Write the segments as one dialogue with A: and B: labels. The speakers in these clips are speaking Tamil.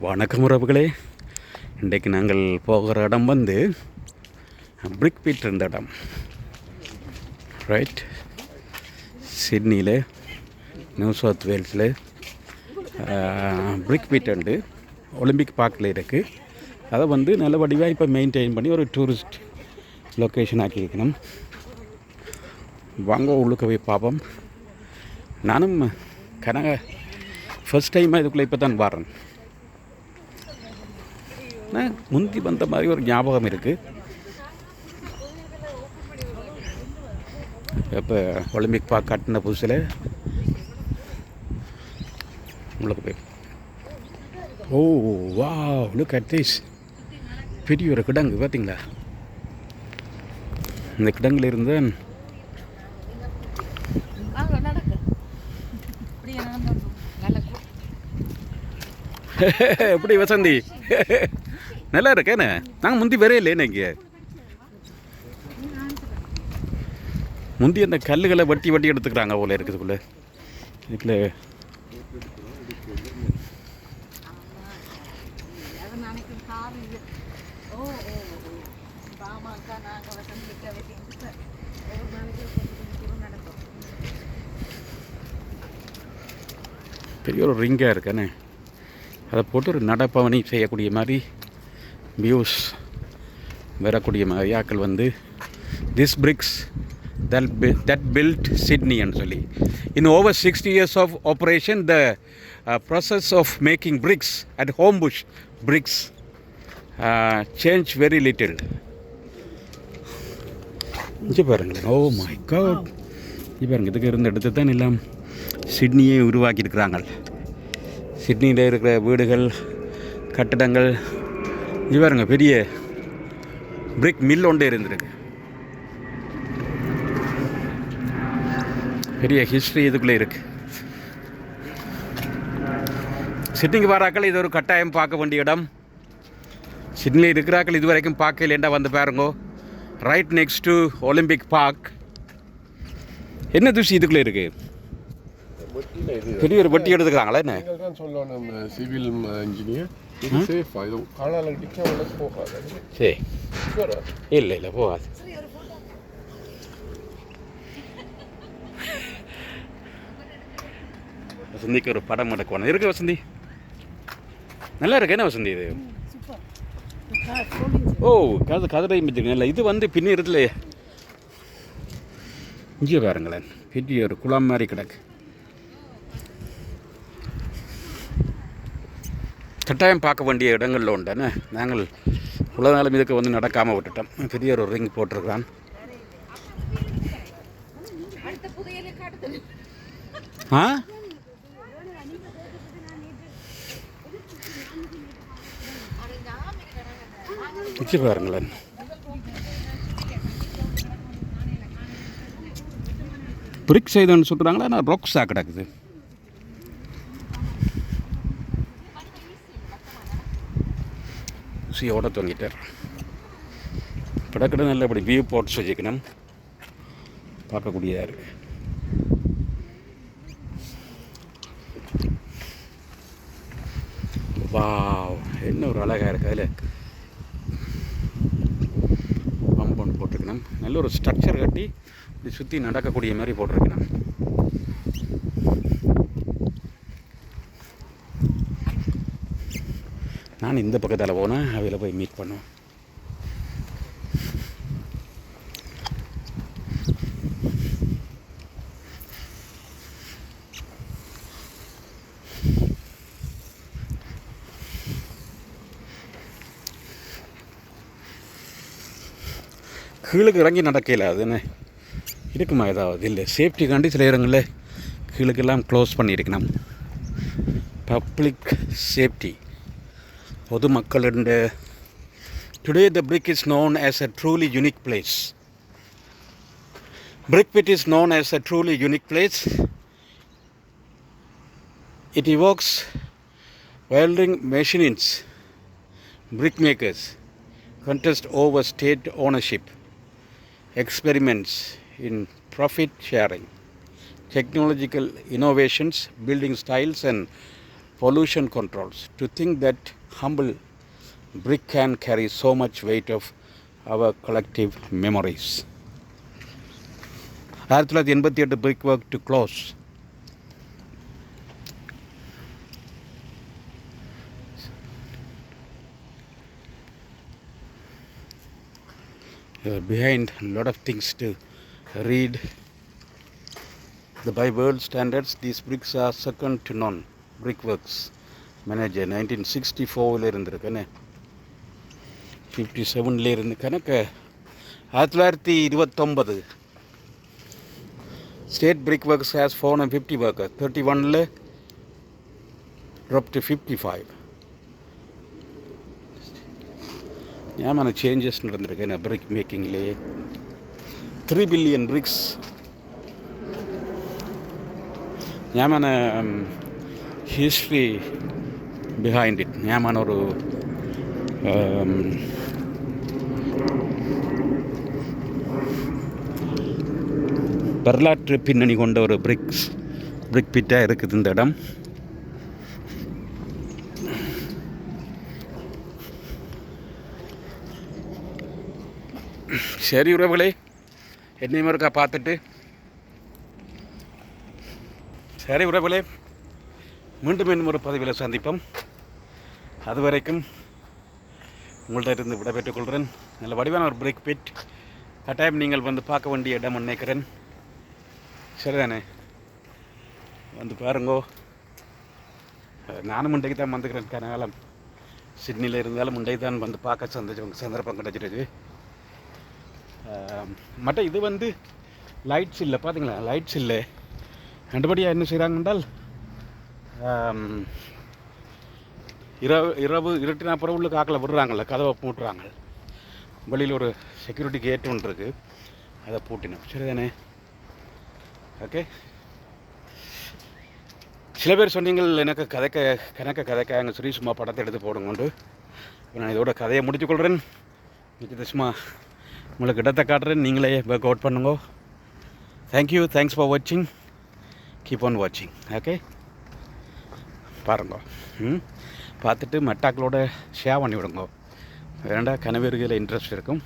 A: வணக்கம் உறவுகளே. இன்றைக்கு நாங்கள் போகிற இடம் வந்து பிரிக் பீட் இருந்த இடம். ரைட் சிட்னியில் நியூ சவுத் வேல்ஸில் பிரிக் பீட் உண்டு. ஒலிம்பிக் பார்க்கில் இருக்குது அதை வந்து நல்ல வடிவாக இப்போ மெயின்டைன் பண்ணி ஒரு டூரிஸ்ட் லொக்கேஷன் ஆக்கியிருக்கணும் வாங்க உள்ளுக்க போய் பார்ப்போம். நானும் கனக ஃபஸ்ட் டைமாக இதுக்குள்ளே இப்போ தான் வரேன். முந்தி வந்த மாதிரி ஒரு ஞாபகம் இருக்குது இப்போ ஒலிம்பிக் பார்க் கட்டின புதுசில்? உங்களுக்கு போய். ஓ வா லுக் அட் திஸ் பெரிய ஒரு கிடங்கு பார்த்தீங்களா? இந்த கிடங்குல இருந்து எப்படி வசந்தி? நல்லா இருக்கேண்ணே நாங்கள் முந்தி வரே இல்லையே இங்கே. முந்தி அந்த கல்லுகளை வட்டி வட்டி எடுத்துக்கிறாங்க போல இருக்குதுக்குள்ளே. இதுக்குள்ள. பெரிய ஒரு ரிங்காக இருக்கேண்ணே அதை போட்டு ஒரு நடப்பவனி செய்யக்கூடிய மாதிரி வியூஸ் வரக்கூடிய மாதிரி ஆக்கள் வந்து this bricks that that built சிட்னின்னு சொல்லி. In over sixty years of operation the process of making bricks at home bush bricks change very little இங்கே பாருங்களேன். ஓ மை காட் இங்கே பாருங்க. இதுக்கு இருந்த இடத்து தான் எல்லாம் சிட்னியை உருவாக்கியிருக்கிறாங்க. சிட்னியில் இருக்கிற வீடுகள் கட்டடங்கள் இது பாருங்க பெரிய பிரிக் மில் ஒன்று இருந்திருக்கு. பெரிய ஹிஸ்ட்ரி இதுக்குள்ளே இருக்கு. சிட்னிக்கு வராக்கள் இது ஒரு கட்டாயம் பார்க்க வேண்டிய இடம். சிட்னியில் இருக்கிறாக்கள் இது வரைக்கும் பார்க்கலேண்டா வந்து பாருங்கோ. Right next to Olympic park என்ன தூசி இதுக்குள்ளே இருக்கு? பெரிய ஒரு வட்டி எடுத்துக்கிறாங்களா என்ன?
B: சொல்லணும் சிவில் இன்ஜினியர் இது சேஃபா இது உள்ள போகாது
A: சரி. இல்லை இல்லை போகாது வசந்திக்கு ஒரு படம் எடுக்கணும் இருக்கு வசந்தி நல்லா இருக்கு என்ன வசந்தி இது ஓ கதை கதிரை இல்லை இது வந்து பின்னிரத்தில் இங்கே பாருங்களேன் பெரிய ஒரு குளம் மாதிரி கிடக்கு கட்டாயம் பார்க்க வேண்டிய இடங்களில் உண்டுன்னு நாங்கள் உலக நாளும் இதுக்கு வந்து நடக்காமல் விட்டுட்டோம். பெரிய ஒரு ரிங் போட்டிருக்கிறான். ஆ? வச்சு பாருங்களேன். பிரிக் செய்தோன்னு சொல்கிறாங்களா நான் ராக்ஸாக கிடக்குது. ஊசியோட தொங்கிட்டார் கிடக்கிட நல்ல அப்படி வியூ போட்டு வச்சுக்கணும் பார்க்கக்கூடியதாக இருக்குது வாவ் என்ன ஒரு அழகாக இருக்குது அதில். காம்பவுண்ட் போட்டிருக்கணும். நல்ல ஒரு ஸ்ட்ரக்சர் கட்டி இப்படி சுற்றி நடக்கக்கூடிய மாதிரி போட்டிருக்கணும். நான் இந்த பக்கத்தில் போனேன் அவையில் போய் மீட் பண்ணுவோம். கீழுக்கு இறங்கி நடக்கல அது என்ன? இருக்குமா ஏதாவது? இல்லை சேஃப்டிக்காண்டி சில இடங்களில் கீழுக்கெல்லாம் க்ளோஸ் பண்ணியிருக்கணும். Public safety பொதுமக்களின் today the brick is known as a truly unique place brick pit is known as a truly unique place it evokes welding machinists brickmakers contest over state ownership experiments in profit sharing technological innovations building styles and pollution controls. To think that humble brick can carry so much weight of our collective memories. ആയിരത്തി തൊള്ളായിരത്തി എൺപത്തി എട്ട് brick work behind a lot of things to read. The by world standards, these bricks are second to none brickworks. Manager manager 1964 இருந்திருக்குன்னு ஃபிஃப்டி செவனில் இருந்து கணக்கு. ஆயிரத்தி தொள்ளாயிரத்தி இருபத்தொம்பது state brick works has four and fifty worker thirty ஒனில் ட்ரப் டு ஃபிஃப்டி ஃபைவ் ஏமான சேஞ்சஸ் நடந்திருக்கு என்ன பிரிக் மேக்கிங்லேயே த்ரீ பில்லியன் பிரிக்ஸ் ஏமான ஹிஸ்ட்ரி பிஹைண்ட் இட் ஏமான ஒரு um, வரலாற்று பின்னணி கொண்ட ஒரு பிரிக்ஸ் பிரிக் பிட்டாக இருக்குது இந்த இடம். சரி உறவுகளே என்னையும் இருக்கா பார்த்துட்டு. சரி உறவுகளே மீண்டும் இன்னும் ஒரு பதவியில் சந்திப்போம். அது வரைக்கும் உங்கள்கிட்ட இருந்து விடைபெற்றுக் கொள்கிறேன். நல்ல வடிவான ஒரு பிரேக் பிட் கட்டாயம் நீங்கள் வந்து பார்க்க வேண்டிய இடம் நினைக்கிறேன். சரிதானே? வந்து பாருங்கோ. நானும் முண்டைக்கு தான் வந்துக்கிறேன் கனகாலம் சிட்னியில் இருந்தாலும் முண்டை தான் வந்து பார்க்க சந்தோஷம் சந்தர்ப்பம் கிடச்சிருது. ஆம், மற்ற இது வந்து லைட்ஸ் இல்லை பார்த்தீங்களா லைட்ஸ் இல்லை. கண்டுபடியாக என்ன செய்கிறாங்க என்றால் இரவு இரவு இருட்டினா அப்புறம் உள்ள காக்கில் விடுறாங்கல்ல கதவை பூட்டுறாங்க. வெளியில் ஒரு செக்யூரிட்டி கேட் ஒன்று இருக்குது அதை பூட்டினோம். சரிதானே ஓகே சில பேர் சொன்னீங்கள் எனக்கு கதைக்க கணக்க கதைக்க எங்கள் சொல்லி சும்மா படத்தை எடுத்து போடுங்கண்டு. நான் இதோட கதையை முடித்துக்கொள்கிறேன் இது சும்மா உங்களுக்கு இடத்தை காட்டுறேன். நீங்களே ஒர்க் அவுட் பண்ணுங்க. தேங்க்யூ தேங்க்ஸ் ஃபார் வாட்சிங் கீப் ஆன் வாட்சிங் ஓகே பாருங்க. ம். பார்த்துட்டு மெட்டாக்களோட ஷேர் பண்ணி விடுங்க. வேண்டா கனவேறுகளில் இன்ட்ரெஸ்ட் இருக்கும்.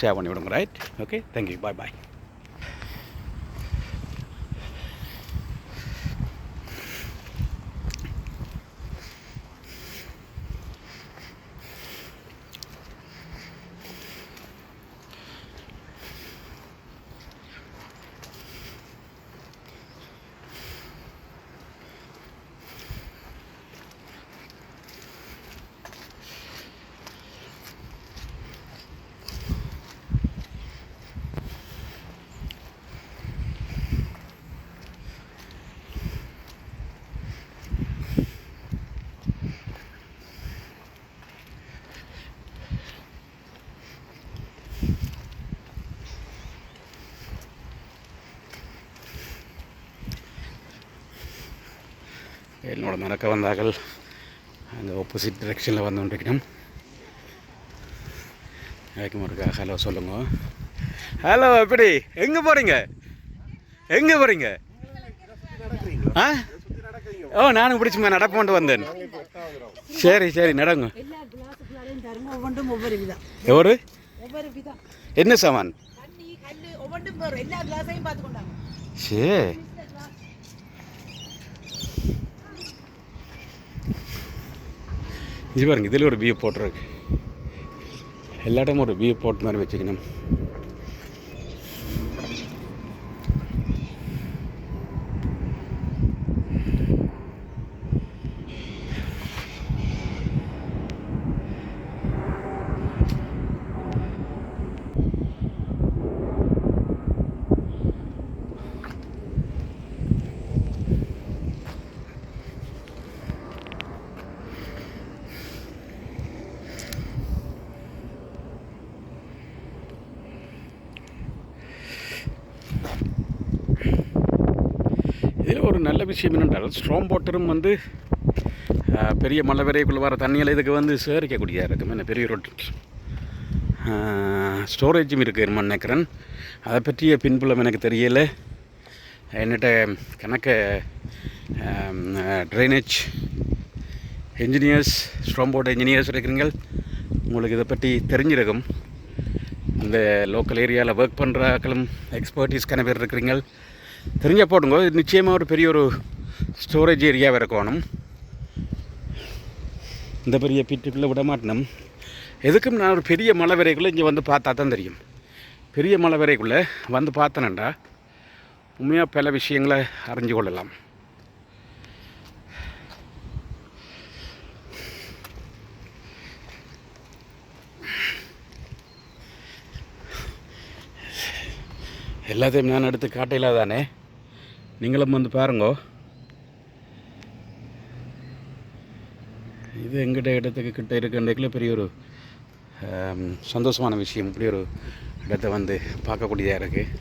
A: ஷேர் பண்ணி விடுங்க right okay thank you bye bye என்னோட நடக்க வந்தார்கள். அந்த ஆப்போசிட் டிரெக்ஷனில் வந்து கொண்டிருக்கணும். அதுக்கு முருகா. ஹலோ சொல்லுங்க. ஹலோ எப்படி? எங்கே போகிறீங்க எங்கே போகிறீங்க ஆ? ஓ நானும் பிடிச்சுமா நடப்போன்ட்டு வந்தேன். சரி சரி நடங்க. எவரு? என்ன சாமான்?
C: தண்ணி
A: இது பாருங்க இதில் ஒரு வியூ போட்டிருக்கு. எல்லா இடமும் ஒரு வியூ போட்டு மாதிரி வச்சுக்கணும் இதில் ஒரு நல்ல விஷயம் என்னென்றால் ஸ்ட்ராங் வாட்டரும் வந்து பெரிய மலை வர தண்ணியில் இதுக்கு வந்து சேகரிக்கக்கூடியதாக இருக்கும். என்ன பெரிய ரோட் ஸ்டோரேஜும் இருக்குது நினைக்கிறேன் அதை பற்றிய பின்புலம் எனக்கு தெரியலை. என்னட்ட கணக்க ட்ரைனேஜ் என்ஜினியர்ஸ் ஸ்ட்ராம்போர்ட் என்ஜினியர்ஸ் இருக்கிறீங்கள் உங்களுக்கு இதை பற்றி தெரிஞ்சிருக்கும். இந்த லோக்கல் ஏரியாவில் ஒர்க் பண்ணுறாக்களும் எக்ஸ்பர்டீஸ்க்கான பேர் இருக்கிறீங்கள் தெரிஞ்ச போடுங்க இது நிச்சயமாக ஒரு பெரிய ஒரு ஸ்டோரேஜ் ஏரியாவாக இருக்கணும். இந்த பெரிய பிட்டுக்குள்ளே விட மாட்டணும். எதுக்கும் நான் ஒரு பெரிய மலை வரைக்குள்ளே இங்கே வந்து பார்த்தா தான் தெரியும். பெரிய மலை வரைக்குள்ளே வந்து பார்த்தனேன்டா உண்மையாக பல விஷயங்களை அறிஞ்சு கொள்ளலாம். எல்லாத்தையும் நான் எடுத்து காட்டையில தானே? நீங்களும் வந்து பாருங்கோ. இது எங்கிட்ட இடத்துக்கு கிட்ட இருக்கின்றதுக்குள்ள பெரிய ஒரு சந்தோஷமான விஷயம். இப்படி ஒரு இடத்த வந்து பார்க்கக்கூடியதாக இருக்குது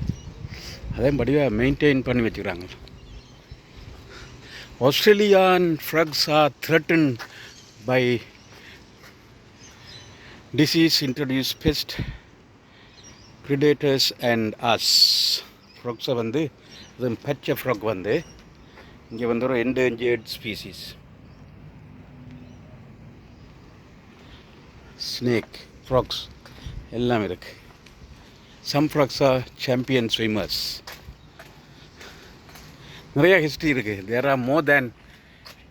A: அதே படிவாக மெயின்டைன் பண்ணி வச்சுக்கிறாங்க. Australian frogs are threatened by disease introduced pest predators and as ஃப்ராக்ஸை வந்து இது பச்சை ஃப்ராக் வந்து இங்கே வந்து ஒரு என்டேஞ்சர்ட் ஸ்பீசிஸ் ஸ்னேக் ஃப்ராக்ஸ் எல்லாம் இருக்கு. Some frogs are champion swimmers நிறையா ஹிஸ்ட்ரி இருக்குது there are more than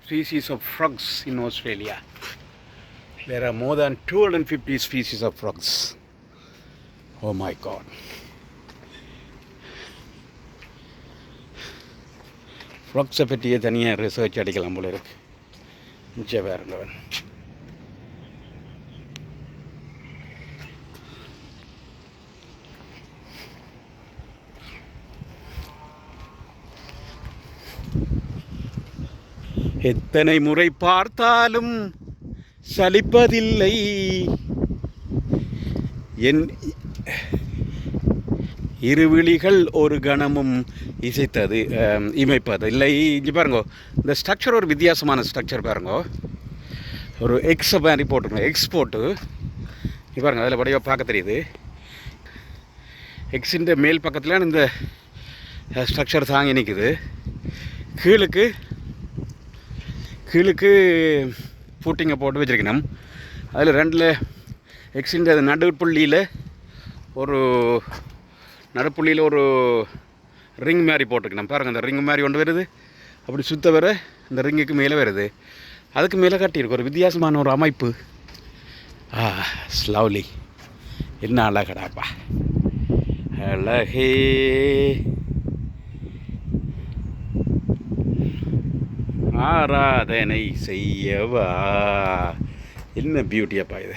A: species of frogs in Australia there are more than two hundred fifty species of frogs oh my god ஃப்ராக்ஸை பற்றியே தனியாக ரிசர்ச் அடிக்கலாம் போல இருக்கு மிச்சம் வேறுங்க எத்தனை முறை பார்த்தாலும் சலிப்பதில்லை. என் இருவிழிகள் ஒரு கணமும் இசைத்தது இமைப்பது. இல்லை இங்கே பாருங்க இந்த ஸ்ட்ரக்சர் ஒரு வித்தியாசமான ஸ்ட்ரக்சர் பாருங்க. ஒரு எக்ஸ் மாதிரி போட்டுருங்க எக்ஸ் போட்டு பாருங்க அதில் வடிவாக பார்க்க தெரியுது. எக்ஸின் மேல் பக்கத்தில் இந்த ஸ்ட்ரக்சர் தாங்கி நிற்குது கீழுக்கு கீழுக்கு பூட்டிங்கை போட்டு வச்சுருக்கணும். அதில் ரெண்டில் எக்ஸின் நடுப்புள்ளியில் ஒரு நடுப்புள்ளியில் ஒரு ரிங் மாதிரி போட்டிருக்கணும். பாருங்கள் அந்த ரிங் மாதிரி ஒன்று வருது. அப்படி சுத்த வர இந்த ரிங்குக்கு மேலே வருது. அதுக்கு மேலே கட்டியிருக்கு. ஒரு வித்தியாசமான ஒரு அமைப்பு. ஆ ஸ்லவ்லி. என்ன அழகடாப்பா. அழகே. ஆராதனை செய்யவா. என்ன பியூட்டியாப்பா இது.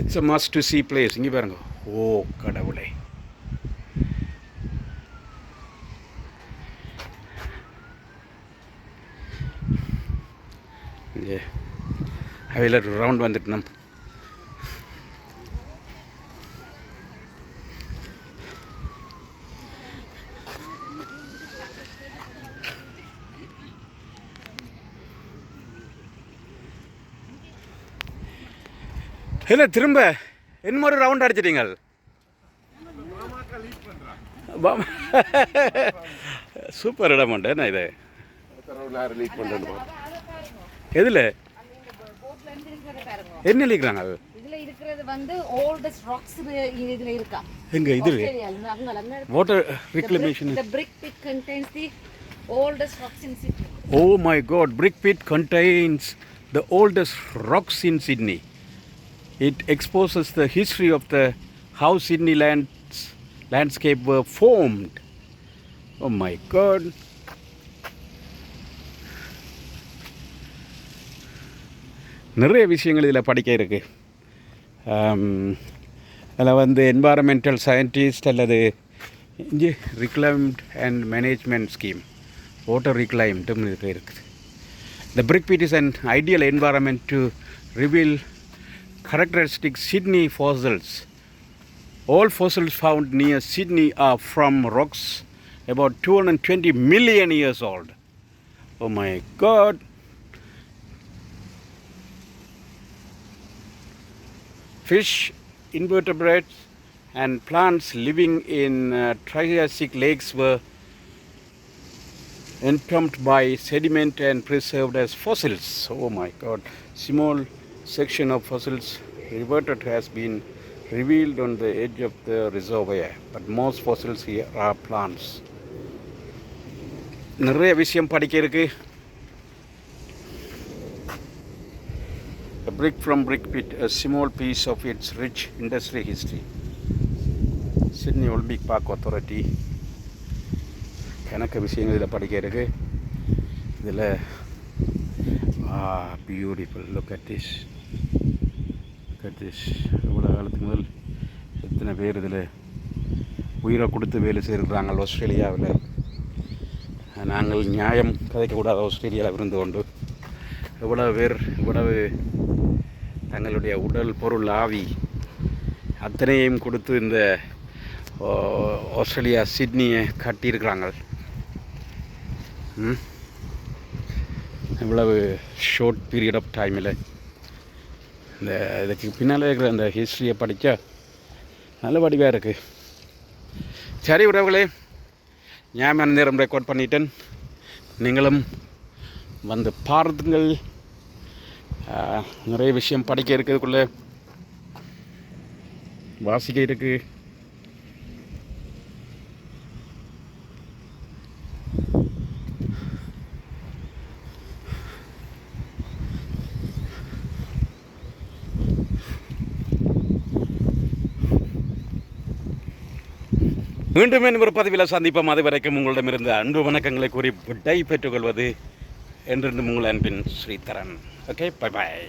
A: It's a must to see place இங்கே பாருங்க. ஓ கடவுளே. இங்கே. அவையில் ரவுண்ட் வந்துட்டு நம்ம இல்லை திரும்ப இன்னொரு ரவுண்ட் அடிச்சிட்டீங்க சூப்பர் இடம் உண்டு என்ன இது? எதில்? என்ன எழுதிக்கிறாங்க அது?
C: ஓல்டஸ்ட் ராக்ஸ்
A: எங்க இது? Water reclamation
C: The brick pit contains the oldest rocks in Sydney.
A: Oh my it exposes the history of the house Sydney lands, landscape were formed oh my God. நிறைய விஷயங்கள் இதில் படிக்க இருக்குது அதில் வந்து என்வாரன்மெண்டல் சயின்டிஸ்ட் அல்லது இங்கே reclaimed and management scheme water ரிக்ளைம்ட்டும் இருக்குது இருக்குது the brick pit is and ideal environment to reveal characteristic Sydney fossils. All fossils found near Sydney are from rocks about 220 million years old. Oh my god! Fish, invertebrates, and plants living in uh, Triassic lakes were entombed by sediment and preserved as fossils. Oh my god. Small section of fossils reverted has been revealed on the edge of the reservoir, but most fossils here are plants. நிறைய விஷயம் படிக்க இருக்கு A brick from brick pit, a small piece of its rich industry history. Sydney Olympic Park Authority எனக்கு விஷயங்கள் இதில் படிக்க இருக்கு இதில் beautiful look at this Sathish இவ்வளோ காலத்துக்கு முதல் எத்தனை பேர் இதில் உயிரை கொடுத்து வேலை செய்கிறாங்க ஆஸ்திரேலியாவில்? நாங்கள் நியாயம் கதைக்கக்கூடாத ஆஸ்திரேலியாவில் இருந்து கொண்டு எவ்வளவு பேர் இவ்வளவு தங்களுடைய உடல் பொருள் ஆவி அத்தனையும் கொடுத்து இந்த ஆஸ்திரேலியா சிட்னியை கட்டியிருக்கிறாங்க இவ்வளவு ஷார்ட் பீரியட் ஆஃப் டைமில் இந்த இதுக்கு பின்னால் இருக்கிற அந்த ஹிஸ்ட்ரியை படித்தா நல்ல வடிவாக இருக்குது சரி உறவுகளே ஞாபகம் நேரம் ரெக்கார்ட் பண்ணிட்டேன். நீங்களும் வந்து பாருங்கள். நிறைய விஷயம் படிக்க இருக்கிறதுக்குள்ளே வாசிக்க இருக்கு. மீண்டும் ஒரு பதிவில் சந்திப்போம். அது வரைக்கும் உங்களிடமிருந்து அன்பு வணக்கங்களை கூறி விடை பெற்றுக்கொள்வது என்றிருந்து உங்கள் அன்பின் ஸ்ரீதரன். Okay bye bye